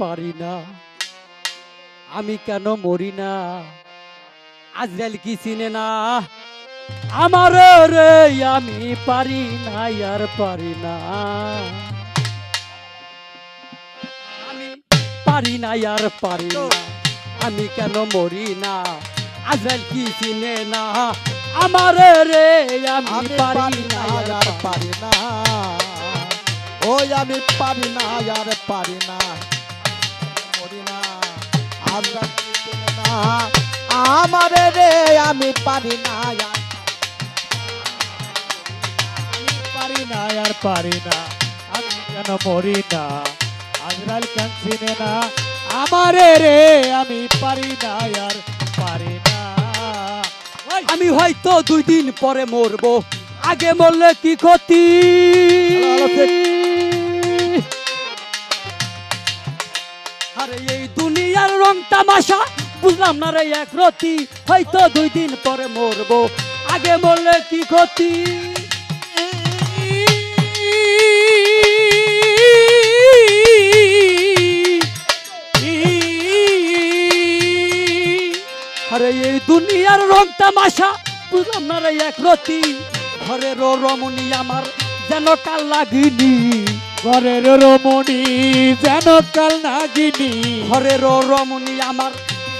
পারি না। আমি কেন মরি না? আজরাইল কি চিনে না? আমার রে আমি পারি না আর পারি না। আমি পারি না আর পারি না। আমি কেন মরি না? আজরাইল কি চিনে না? আমার রে আমি পারি না আর পারি পারি না। ওই আমি পারি না আর পারি না। আমরা চিনি আমারে রে আমি পারি না আমি পারি না আর পারি না। আমি কেন মরি না? আজরাল কেন চিনে না? আমারে রে আমি পারি না আর পারি না। আমি হয়তো দুই দিন পরে মরবো। আগে মরলে কি ক্ষতি? আরে এই দুনিয়ার রং তামাশা। বুঝলাম না রে, এক রতি, হয়তো দুই দিন পরে মরবো। আগে মরলে কি ক্ষতি? আরে, এই দুনিয়ার রং তামাশা। বুঝলাম না রে, এক রতি। ঘরের রমণী আমার যেন কাল লাগিনি। ঘরের রমণী, যেন কাল নাগিনী। ঘরের রমণী আমার,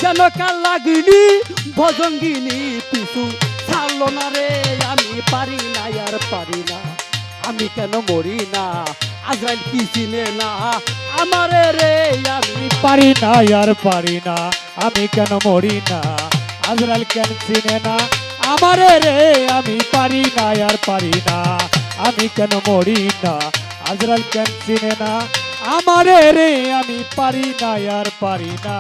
যেন কাল লাগিনি ভজঙ্গিনী পিছু, ছাড়লো না রে, আমি পারি না, আর পারি না। আমি কেন মরি না? আজরাইল কি চিনে না? আমারে রে, আমি পারি না, আর পারি না। আমি কেন মরি না? আজরাল কেন চিনে না? আমারে রে, আমি পারি না, আর পারি না। আমি কেন মরি না? আজরাল কেন চিনে না? আমারে রে, আমি পারি না, আর পারি না।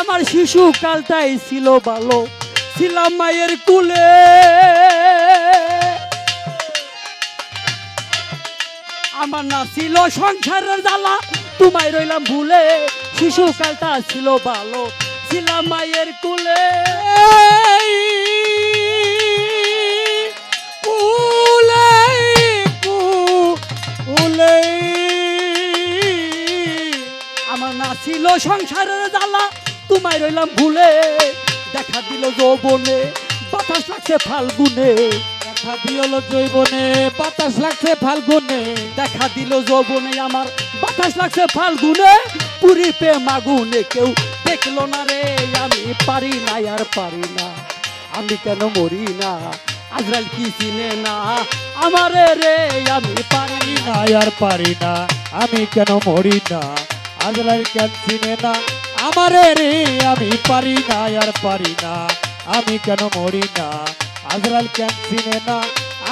আমার শিশু কালটাই ছিল ভালো, ছিলাম মায়ের কুলে। আমার না ছিল সংসারের জ্বালা, তোমায় রইলাম ভুলে। শিশু কালটা ছিল ভালো, ছিলাম মায়ের কুলে। আমার না ছিল সংসারের জ্বালা, তোমায় রইলাম ভুলে, দেখা দিল যৌবনে, বাতাস লাগছে ফাল্গুনে, দেখা দিল জৈবনে বাতাস লাগছে ফাল্গুনে, দেখা দিল যৌবনে আমার, বাতাস লাগছে ফাল্গুনে, পুরি পে মাগুনে কেউ দেখল না রে, আমি পারি না, আর পারি না, আমি কেন মরি না আজরাল কি চিনে না, আমারে রে, আমি পারি না, আর পারি না, আমি কেন মরি না আজরাইল কেন চিনে না? আমারে রে আমি পারি না আর পারি না। আমি কেন মরি না? আজরাইল কেন চিনে না?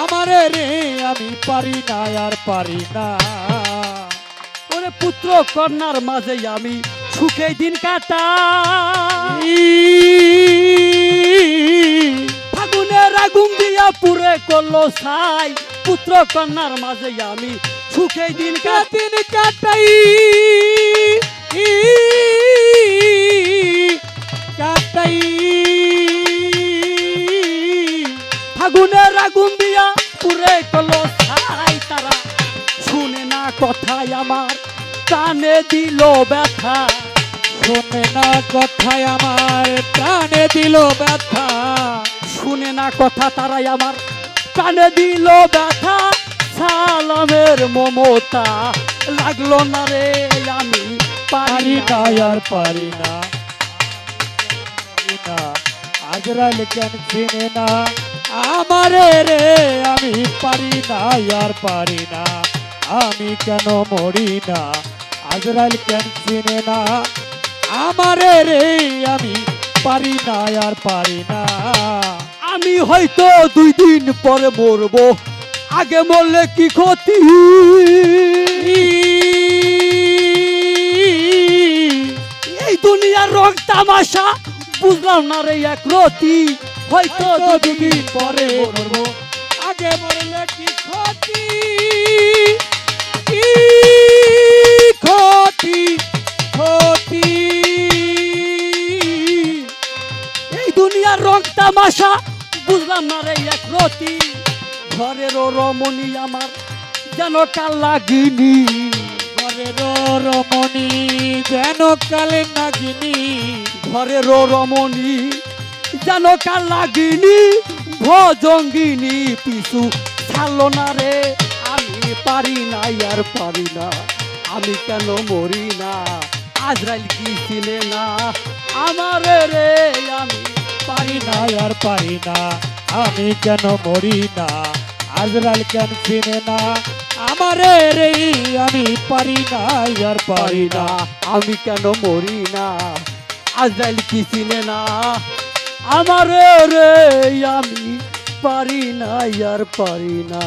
আমারে রে আমি পারি না আর পারি না। ওরে পুত্র কন্যার মাঝে আমি সুখে দিন কাটা ফাগুনের আগুন দিয়া পুরে করল ছাই। পুত্র কন্যার মাঝে আমি সুখে দিন কাটা দিন কাটাই। কাটাই। ফাগুনের আগুন দিয়া পুরে করল ছাই তারা। শুনে না কথায় আমার কানে দিল ব্যথা। শোনে না কথায় আমার, প্রাণে দিল ব্যথা। শুনে না কথা তারাই আমার কানে দিল ব্যথা। সালামের মমতা লাগল না রে আমি পারি না। আর পারি না। পারি না। আজরাল কেন চিনে না? আমারে রে আমি পারি না আর পারি না। আমি কেন মরি না? আজরাল কেন চিনে না? আমারে রে আমি পারি না আর পারি না। আমি হয়তো দুই দিন পরে মরবো। আগে মরলে কি ক্ষতি? এই দুনিয়ার রং তামাশা বুঝলাম না রে এক রতি। হয়তো দুদিন পরে মরবো। আগে মরলে কি ক্ষতি? কি ক্ষতি ক্ষতি। এই দুনিয়ার রং তামাশা বুঝলাম না রে এক রতি। ঘরের রমণী আমার যেন কাল লাগিনি ঘরের রমণী যেন কালে নাগিনী। ঘরের রমণী যেন কাল লাগিনি ভজঙ্গিনী পিছু ছাড়লো না রে আমি পারি না আর পারি না। আমি কেন মরি না? আজরাইল কি চিনে না? আমার রে আমি পারি পারি না আর পারি না। আমি কেন মরি না? আজরাল কেন চিনে না? আমার রে, আমি পারি না, আর পারি না। আমি কেন মরি না? আজরাইল কি চিনে না? আমার রে, আমি পারি না, আর পারি না।